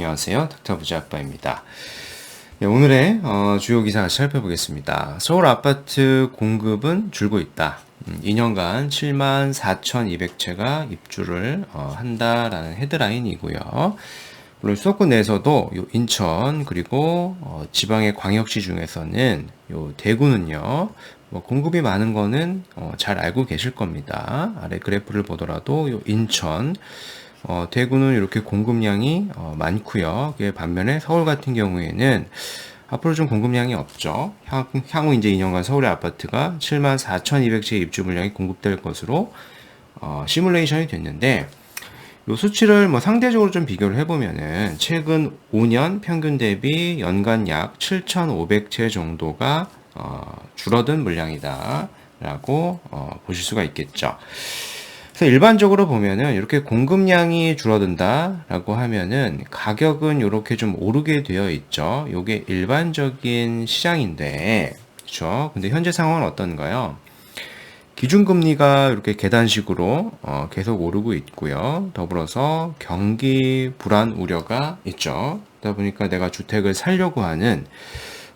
안녕하세요. 닥터부자 아빠입니다. 네, 오늘의 어, 주요 기사 같이 살펴보겠습니다. 서울 아파트 공급은 줄고 있다. 음, 2년간 7만 4,200채가 입주를 어, 한다라는 헤드라인이고요. 물론 수도권 내에서도 요 인천 그리고 어, 지방의 광역시 중에서는 요 대구는요 뭐 공급이 많은 거는 어, 잘 알고 계실 겁니다. 아래 그래프를 보더라도 요 인천 어, 대구는 이렇게 공급량이 어, 많고요. 반면에 서울 같은 경우에는 앞으로 좀 공급량이 없죠. 향, 향후 이제 2년간 서울의 아파트가 7만 4,200채 입주 물량이 공급될 것으로 어, 시뮬레이션이 됐는데 이 수치를 뭐 상대적으로 좀 비교를 해보면은 최근 5년 평균 대비 연간 약 7,500채 정도가 어, 줄어든 물량이다라고 어, 보실 수가 있겠죠. 그래서 일반적으로 보면은 이렇게 공급량이 줄어든다라고 하면은 가격은 이렇게 좀 오르게 되어 있죠. 이게 일반적인 시장인데, 그렇죠? 근데 현재 상황은 어떤가요? 기준금리가 이렇게 계단식으로 어, 계속 오르고 있고요. 더불어서 경기 불안 우려가 있죠. 그러다 보니까 내가 주택을 살려고 하는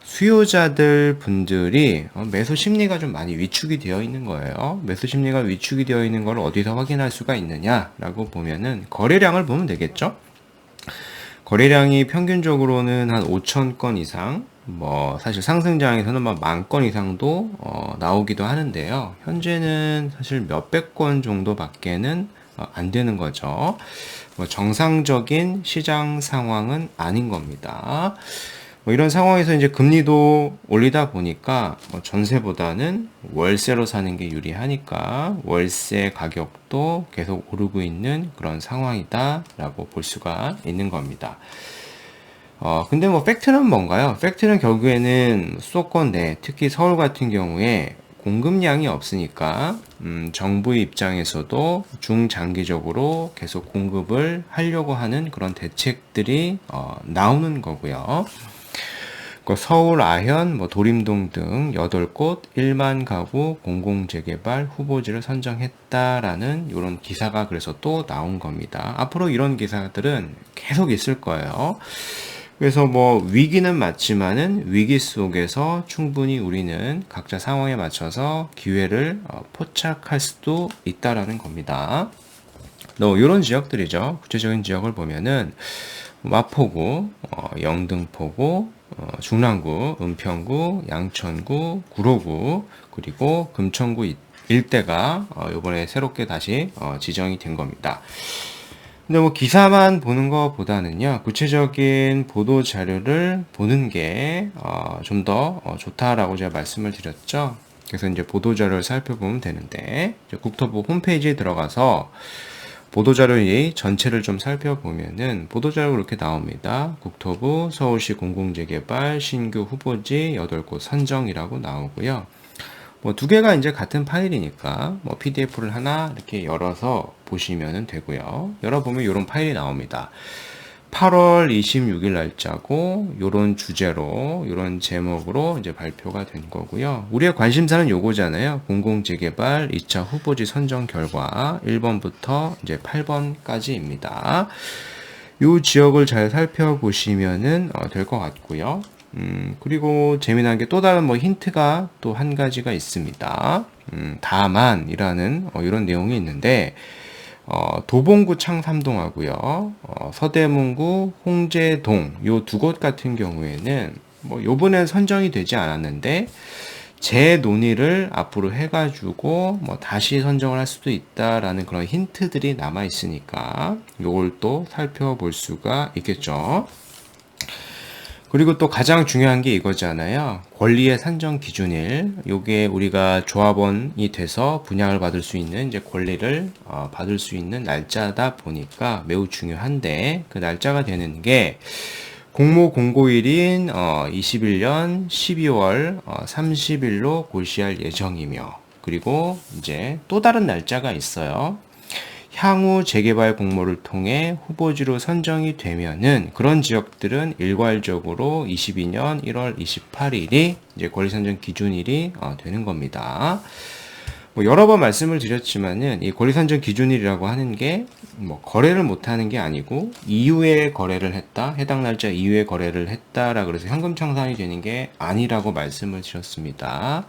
수요자들 분들이 어, 매수 심리가 좀 많이 위축이 되어 있는 거예요. 매수 심리가 위축이 되어 있는 걸 어디서 확인할 수가 있느냐라고 보면은 거래량을 보면 되겠죠. 거래량이 평균적으로는 한 5천 건 이상, 뭐 사실 상승장에서는 막만건 이상도 어, 나오기도 하는데요. 현재는 사실 몇백 건 정도밖에는 어, 안 되는 거죠. 뭐 정상적인 시장 상황은 아닌 겁니다. 뭐 이런 상황에서 이제 금리도 올리다 보니까 뭐 전세보다는 월세로 사는 게 유리하니까 월세 가격도 계속 오르고 있는 그런 상황이다라고 볼 수가 있는 겁니다. 어, 근데 뭐 팩트는 뭔가요? 팩트는 결국에는 수도권 내, 특히 서울 같은 경우에 공급량이 없으니까 음, 정부의 입장에서도 중장기적으로 계속 공급을 하려고 하는 그런 대책들이 어, 나오는 거고요. 그 서울, 아현, 뭐 도림동 등 8곳 1만 가구 공공재개발 후보지를 선정했다라는 이런 기사가 그래서 또 나온 겁니다. 앞으로 이런 기사들은 계속 있을 거예요. 그래서 뭐 위기는 맞지만은 위기 속에서 충분히 우리는 각자 상황에 맞춰서 기회를 어, 포착할 수도 있다라는 겁니다. 또 이런 지역들이죠. 구체적인 지역을 보면은 마포구, 어, 영등포구, 어, 중랑구, 은평구, 양천구, 구로구, 그리고 금천구 일대가 어, 이번에 새롭게 다시 어, 지정이 된 겁니다. 근데 뭐 기사만 보는 것보다는요, 구체적인 보도 자료를 보는 게 좀더 어, 어, 좋다라고 제가 말씀을 드렸죠. 그래서 이제 보도 자료를 살펴보면 되는데, 국토부 홈페이지에 들어가서 보도자료의 전체를 좀 살펴보면은 보도자료 이렇게 나옵니다. 국토부 서울시 공공재개발 신규 후보지 8곳 선정이라고 나오고요. 뭐 두 개가 이제 같은 파일이니까 뭐 PDF를 하나 이렇게 열어서 보시면 되고요. 열어보면 이런 파일이 나옵니다. 8월 26일 날짜고 요런 주제로 요런 제목으로 이제 발표가 된 거고요. 우리의 관심사는 요거잖아요. 공공 재개발 2차 후보지 선정 결과 1번부터 이제 8번까지입니다. 요 지역을 잘 살펴보시면은 어, 될것 같고요. 음, 그리고 재미난 게 또 다른 뭐 힌트가 또 한 가지가 있습니다. 음, 다만이라는 어, 이런 내용이 있는데 어, 도봉구 창삼동하고요. 어, 서대문구 홍제동 요 두 곳 같은 경우에는 뭐 요번에 선정이 되지 않았는데 재논의를 앞으로 해가지고 뭐 다시 선정을 할 수도 있다라는 그런 힌트들이 남아 있으니까 요걸 또 살펴볼 수가 있겠죠. 그리고 또 가장 중요한 게 이거잖아요. 권리의 산정 기준일. 요게 우리가 조합원이 돼서 분양을 받을 수 있는 이제 권리를 어, 받을 수 있는 날짜다 보니까 매우 중요한데 그 날짜가 되는 게 공모 공고일인 어, 21년 12월 어, 30일로 고시할 예정이며 그리고 이제 또 다른 날짜가 있어요. 향후 재개발 공모를 통해 후보지로 선정이 되면은 그런 지역들은 일괄적으로 22년 1월 28일이 이제 권리 선정 기준일이 어, 되는 겁니다. 뭐 여러 번 말씀을 드렸지만은 이 권리 산정 기준일이라고 하는 게 뭐 거래를 못 하는 게 아니고 이후에 거래를 했다 해당 날짜 이후에 거래를 했다라 그래서 현금 청산이 되는 게 아니라고 말씀을 드렸습니다.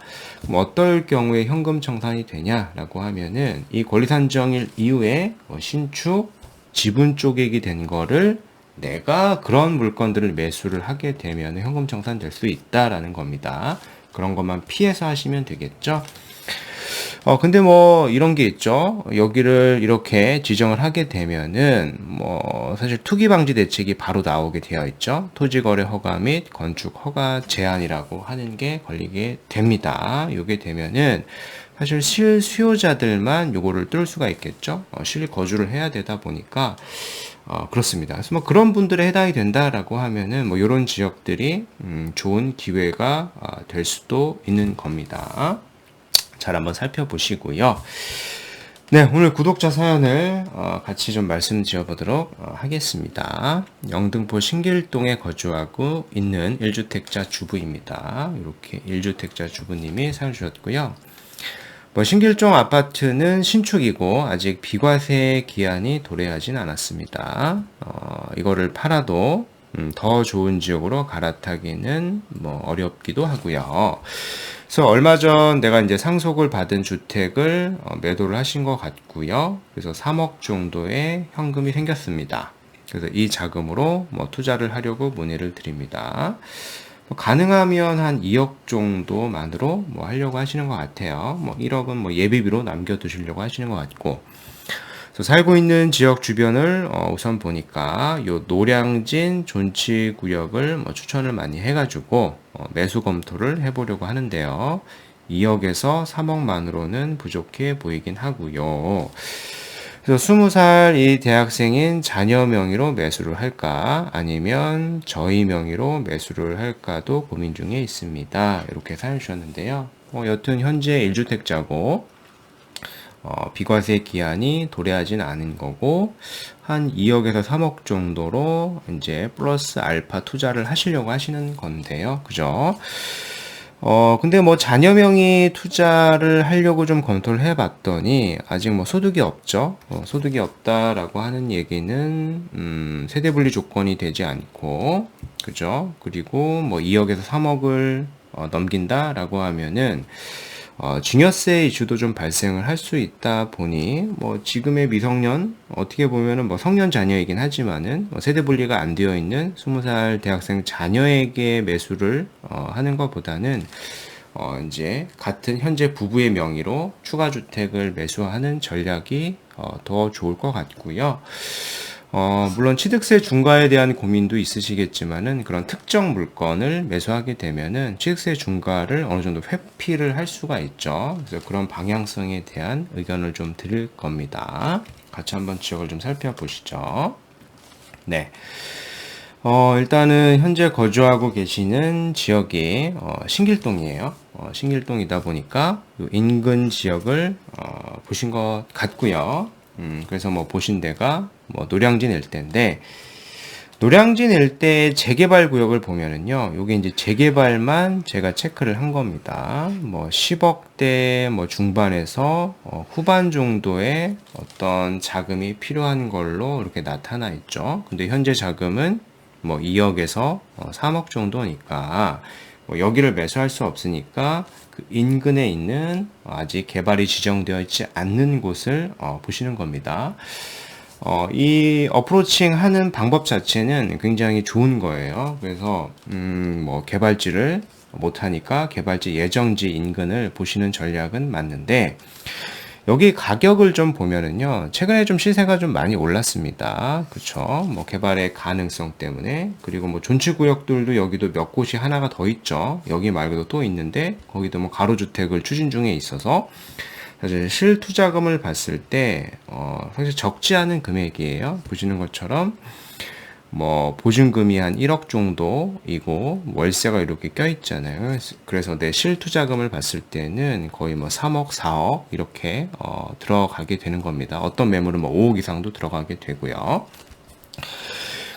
뭐 어떨 경우에 현금 청산이 되냐라고 하면은 이 권리 산정일 이후에 뭐 신축 지분 쪼개기 된 거를 내가 그런 물건들을 매수를 하게 되면 현금 청산 될 수 있다라는 겁니다. 그런 것만 피해서 하시면 되겠죠. 어, 근데 뭐 이런 게 있죠. 여기를 이렇게 지정을 하게 되면은 뭐 사실 투기 방지 대책이 바로 나오게 되어 있죠. 토지 거래 허가 및 건축 허가 제한이라고 하는 게 걸리게 됩니다. 요게 되면은 사실 실수요자들만 요거를 뜰 수가 있겠죠. 어, 실 거주를 해야 되다 보니까 어, 그렇습니다. 그래서 뭐 그런 분들에 해당이 된다라고 하면은 뭐 이런 지역들이 음, 좋은 기회가 어, 될 수도 있는 겁니다. 잘 한번 살펴보시고요. 네, 오늘 구독자 사연을 어, 같이 좀 말씀 드려보도록 어, 하겠습니다. 영등포 신길동에 거주하고 있는 1주택자 주부입니다. 이렇게 1주택자 주부님이 사연 주셨고요. 뭐 신길동 아파트는 신축이고 아직 비과세 기한이 도래하진 않았습니다. 어, 이거를 팔아도 음, 더 좋은 지역으로 갈아타기는 뭐 어렵기도 하고요. 그래서 얼마 전 내가 이제 상속을 받은 주택을 어, 매도를 하신 것 같고요. 그래서 3억 정도의 현금이 생겼습니다. 그래서 이 자금으로 뭐 투자를 하려고 문의를 드립니다. 뭐 가능하면 한 2억 정도만으로 뭐 하려고 하시는 것 같아요. 뭐 1억은 뭐 예비비로 남겨두시려고 하시는 것 같고. 살고 있는 지역 주변을 어 우선 보니까 요 노량진 존치 구역을 뭐 추천을 많이 해가지고 어 매수 검토를 해보려고 하는데요. 2억에서 3억만으로는 부족해 보이긴 하고요. 그래서 20살 이 대학생인 자녀 명의로 매수를 할까 아니면 저희 명의로 매수를 할까도 고민 중에 있습니다. 이렇게 사연 주셨는데요. 어, 여튼 현재 1주택자고 어, 비과세 기한이 도래하진 않은 거고 한 2억에서 3억 정도로 이제 플러스 알파 투자를 하시려고 하시는 건데요. 그죠? 어, 근데 뭐 자녀명이 투자를 하려고 좀 검토를 해 봤더니 아직 뭐 소득이 없죠. 어, 소득이 없다라고 하는 얘기는 음, 세대 분리 조건이 되지 않고 그죠? 그리고 뭐 2억에서 3억을 어, 넘긴다라고 하면은 어, 증여세 이슈도 좀 발생을 할 수 있다 보니 뭐 지금의 미성년 어떻게 보면은 뭐 성년 자녀이긴 하지만은 뭐 세대 분리가 안 되어 있는 20살 대학생 자녀에게 매수를 어, 하는 것보다는 어, 이제 같은 현재 부부의 명의로 추가 주택을 매수하는 전략이 어, 더 좋을 것 같고요. 어, 물론 취득세 중과에 대한 고민도 있으시겠지만은 그런 특정 물건을 매수하게 되면은 취득세 중과를 어느 정도 회피를 할 수가 있죠. 그래서 그런 방향성에 대한 의견을 좀 드릴 겁니다. 같이 한번 지역을 좀 살펴보시죠. 네. 어, 일단은 현재 거주하고 계시는 지역이 어, 신길동이에요. 어, 신길동이다 보니까 인근 지역을 어, 보신 것 같고요. 음, 그래서 뭐 보신 데가 뭐 노량진 일대인데 노량진 일대 재개발 구역을 보면은요, 요게 이제 재개발만 제가 체크를 한 겁니다. 뭐 10억대 뭐 중반에서 어 후반 정도의 어떤 자금이 필요한 걸로 이렇게 나타나 있죠. 근데 현재 자금은 뭐 2억에서 어 3억 정도니까 뭐 여기를 매수할 수 없으니까 그 인근에 있는 아직 개발이 지정되어 있지 않는 곳을 어 보시는 겁니다. 어, 이 어프로칭 하는 방법 자체는 굉장히 좋은 거예요. 그래서, 음, 뭐, 개발지를 못하니까 개발지 예정지 인근을 보시는 전략은 맞는데, 여기 가격을 좀 보면은요, 최근에 좀 시세가 좀 많이 올랐습니다. 그쵸? 뭐, 개발의 가능성 때문에. 그리고 뭐, 존치구역들도 여기도 몇 곳이 하나가 더 있죠. 여기 말고도 또 있는데, 거기도 뭐, 가로주택을 추진 중에 있어서, 사실 실투자금을 봤을 때 어, 사실 적지 않은 금액이에요. 보시는 것처럼 뭐 보증금이 한 1억 정도이고 월세가 이렇게 껴 있잖아요. 그래서 내 실투자금을 봤을 때는 거의 뭐 3억, 4억 이렇게 어, 들어가게 되는 겁니다. 어떤 매물은 뭐 5억 이상도 들어가게 되고요.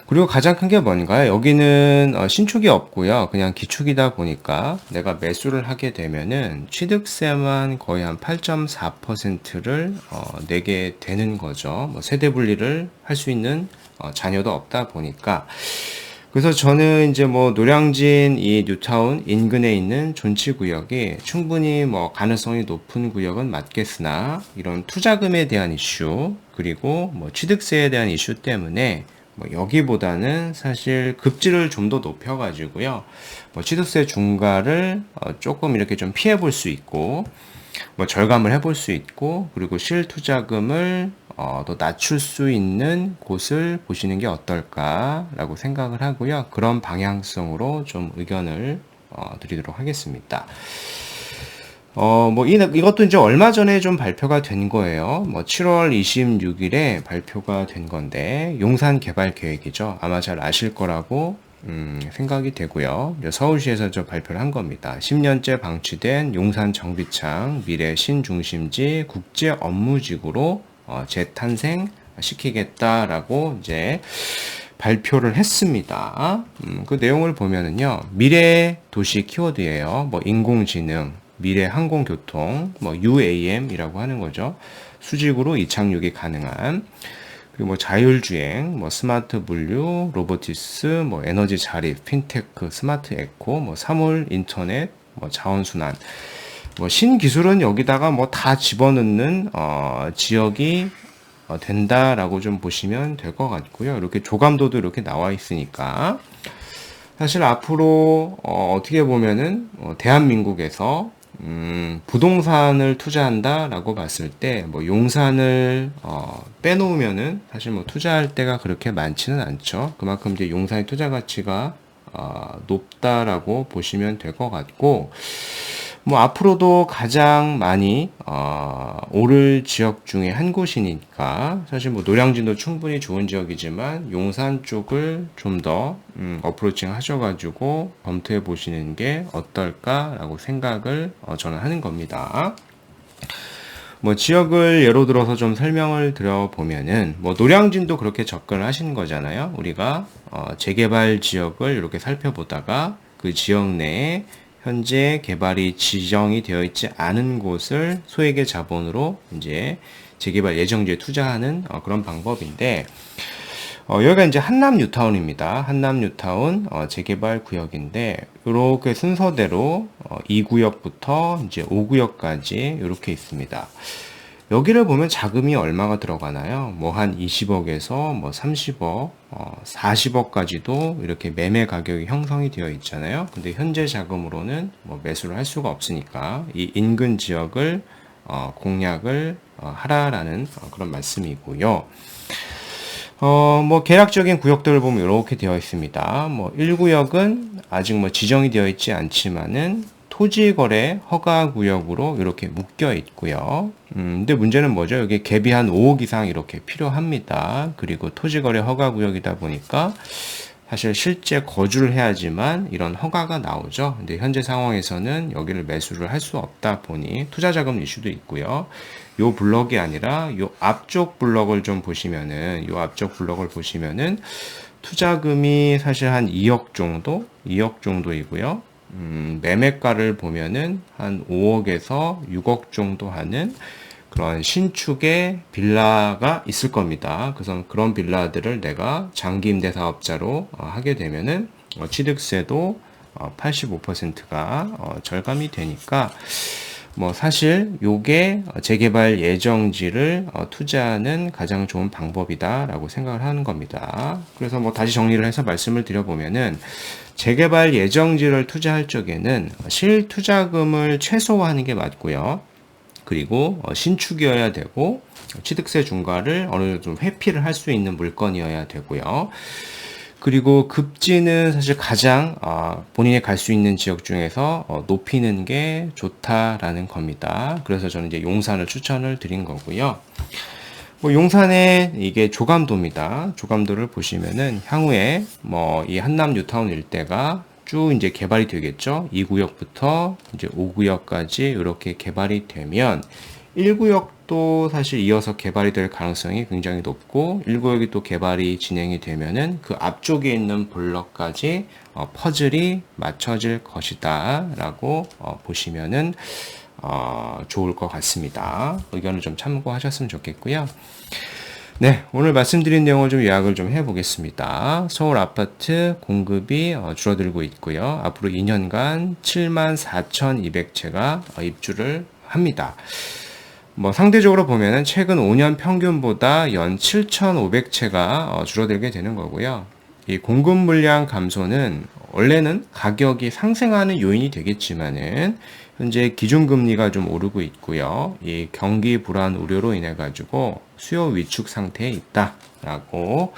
그리고 가장 큰 게 뭔가요? 여기는 어, 신축이 없고요. 그냥 기축이다 보니까 내가 매수를 하게 되면은 취득세만 거의 한 8.4%를 어, 내게 되는 거죠. 뭐 세대 분리를 할 수 있는 어, 자녀도 없다 보니까 그래서 저는 이제 뭐 노량진 이 뉴타운 인근에 있는 존치 구역이 충분히 뭐 가능성이 높은 구역은 맞겠으나 이런 투자금에 대한 이슈 그리고 뭐 취득세에 대한 이슈 때문에 뭐 여기보다는 사실 급지를 좀 더 높여 가지고요. 뭐 취득세 중과를 어 조금 이렇게 좀 피해 볼 수 있고 뭐 절감을 해볼 수 있고 그리고 실투자금을 어, 더 낮출 수 있는 곳을 보시는 게 어떨까라고 생각을 하고요. 그런 방향성으로 좀 의견을 어, 드리도록 하겠습니다. 어, 뭐, 이, 이것도 이제 얼마 전에 좀 발표가 된 거예요. 뭐, 7월 26일에 발표가 된 건데, 용산 개발 계획이죠. 아마 잘 아실 거라고, 음, 생각이 되고요. 서울시에서 저 발표를 한 겁니다. 10년째 방치된 용산 정비창 미래 신중심지 국제 업무지구로 어, 재탄생 시키겠다라고 이제 발표를 했습니다. 음, 그 내용을 보면은요, 미래 도시 키워드예요. 뭐 인공지능, 미래 항공교통, 뭐 UAM이라고 하는 거죠. 수직으로 이착륙이 가능한 그리고 뭐 자율주행, 뭐 스마트 분류, 로보티스, 뭐 에너지 자립, 핀테크, 스마트 에코, 뭐 사물 인터넷, 뭐 자원순환. 뭐 신기술은 여기다가 뭐 다 집어넣는 어, 지역이 어, 된다라고 좀 보시면 될 것 같고요. 이렇게 조감도도 이렇게 나와 있으니까 사실 앞으로 어, 어떻게 보면은 어, 대한민국에서 음, 부동산을 투자한다라고 봤을 때 뭐 용산을 어, 빼놓으면은 사실 뭐 투자할 때가 그렇게 많지는 않죠. 그만큼 이제 용산의 투자 가치가 어, 높다라고 보시면 될 것 같고 뭐 앞으로도 가장 많이 어, 오를 지역 중에 한 곳이니까 사실 뭐 노량진도 충분히 좋은 지역이지만 용산 쪽을 좀더 음, 어프로칭 하셔가지고 검토해 보시는 게 어떨까라고 생각을 어, 저는 하는 겁니다. 뭐 지역을 예로 들어서 좀 설명을 드려 보면은 뭐 노량진도 그렇게 접근을 하신 거잖아요. 우리가 어, 재개발 지역을 이렇게 살펴보다가 그 지역 내에 현재 개발이 지정이 되어 있지 않은 곳을 소액의 자본으로 이제 재개발 예정지에 투자하는 어, 그런 방법인데 어, 여기가 이제 한남 뉴타운입니다. 한남 뉴타운 어, 재개발 구역인데 이렇게 순서대로 어, 2구역부터 이제 5구역까지 이렇게 있습니다. 여기를 보면 자금이 얼마가 들어가나요? 뭐 한 20억에서 뭐 30억, 어 40억까지도 이렇게 매매 가격이 형성이 되어 있잖아요. 근데 현재 자금으로는 뭐 매수를 할 수가 없으니까 이 인근 지역을 어 공략을 어 하라라는 어 그런 말씀이고요. 어, 뭐, 계략적인 구역들을 보면 이렇게 되어 있습니다. 뭐, 1구역은 아직 뭐 지정이 되어 있지 않지만은 토지거래 허가구역으로 이렇게 묶여 있고요. 음, 근데 문제는 뭐죠? 여기 갭이 한 5억 이상 이렇게 필요합니다. 그리고 토지거래 허가구역이다 보니까 사실 실제 거주를 해야지만 이런 허가가 나오죠. 근데 현재 상황에서는 여기를 매수를 할 수 없다 보니 투자 자금 이슈도 있고요. 요 블럭이 아니라 요 앞쪽 블럭을 좀 보시면은 요 앞쪽 블럭을 보시면은 투자금이 사실 한 2억 정도, 2억 정도이고요. 음, 매매가를 보면은 한 5억에서 6억 정도 하는 그런 신축의 빌라가 있을 겁니다. 그래서 그런 빌라들을 내가 장기 임대 사업자로 어, 하게 되면은 어, 취득세도 어, 85%가 어, 절감이 되니까 뭐 사실 요게 재개발 예정지를 어, 투자하는 가장 좋은 방법이다라고 생각을 하는 겁니다. 그래서 뭐 다시 정리를 해서 말씀을 드려보면은 재개발 예정지를 투자할 적에는 실투자금을 최소화하는 게 맞고요. 그리고 어, 신축이어야 되고 취득세 중과를 어느 정도 좀 회피를 할 수 있는 물건이어야 되고요. 그리고 급지는 사실 가장 어, 본인이 갈 수 있는 지역 중에서 어, 높이는 게 좋다라는 겁니다. 그래서 저는 이제 용산을 추천을 드린 거고요. 뭐 용산의 이게 조감도입니다. 조감도를 보시면은 향후에 뭐 이 한남 뉴타운 일대가 쭉 이제 개발이 되겠죠. 2구역부터 이제 5구역까지 이렇게 개발이 되면 1구역도 사실 이어서 개발이 될 가능성이 굉장히 높고 1구역이 또 개발이 진행이 되면은 그 앞쪽에 있는 블럭까지 어, 퍼즐이 맞춰질 것이다 라고 어, 보시면은 어, 좋을 것 같습니다. 의견을 좀 참고하셨으면 좋겠고요. 네, 오늘 말씀드린 내용을 좀 요약을 좀 해보겠습니다. 서울 아파트 공급이 어, 줄어들고 있고요. 앞으로 2년간 7만 4,200채가 어, 입주를 합니다. 뭐 상대적으로 보면은 최근 5년 평균보다 연 7,500채가 어, 줄어들게 되는 거고요. 이 공급 물량 감소는 원래는 가격이 상승하는 요인이 되겠지만은 현재 기준금리가 좀 오르고 있고요. 이 경기 불안 우려로 인해 가지고 수요 위축 상태에 있다라고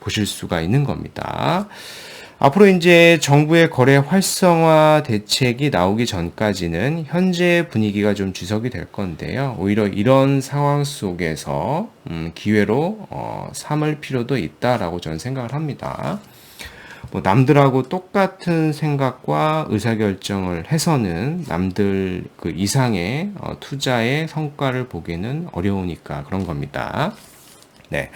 보실 수가 있는 겁니다. 앞으로 이제 정부의 거래 활성화 대책이 나오기 전까지는 현재 분위기가 좀 지속이 될 건데요. 오히려 이런 상황 속에서 음, 기회로 어, 삼을 필요도 있다라고 저는 생각을 합니다. 뭐 남들하고 똑같은 생각과 의사결정을 해서는 남들 그 이상의 어, 투자의 성과를 보기는 어려우니까 그런 겁니다. 네.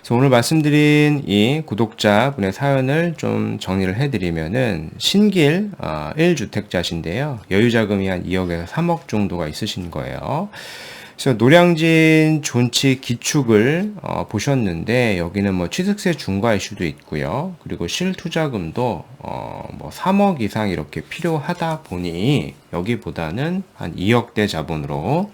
그래서 오늘 말씀드린 이 구독자분의 사연을 좀 정리를 해드리면은 신길 어, 1주택자신데요. 여유자금이 한 2억에서 3억 정도가 있으신 거예요. 그래서 노량진 존치 기축을 어, 보셨는데 여기는 뭐 취득세 중과 이슈도 있고요. 그리고 실투자금도 어, 뭐 3억 이상 이렇게 필요하다 보니 여기보다는 한 2억대 자본으로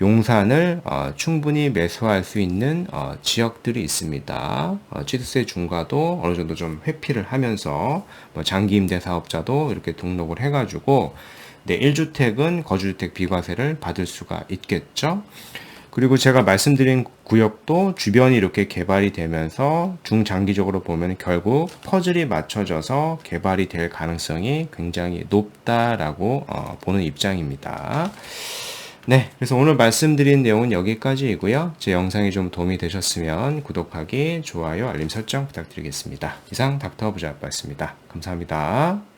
용산을 어, 충분히 매수할 수 있는 어, 지역들이 있습니다. 어, 취득세 중과도 어느 정도 좀 회피를 하면서 뭐 장기 임대 사업자도 이렇게 등록을 해가지고 네, 1주택은 거주주택 비과세를 받을 수가 있겠죠. 그리고 제가 말씀드린 구역도 주변이 이렇게 개발이 되면서 중장기적으로 보면 결국 퍼즐이 맞춰져서 개발이 될 가능성이 굉장히 높다라고 어, 보는 입장입니다. 네, 그래서 오늘 말씀드린 내용은 여기까지이고요. 제 영상이 좀 도움이 되셨으면 구독하기, 좋아요, 알림 설정 부탁드리겠습니다. 이상 닥터 부자였습니다. 감사합니다.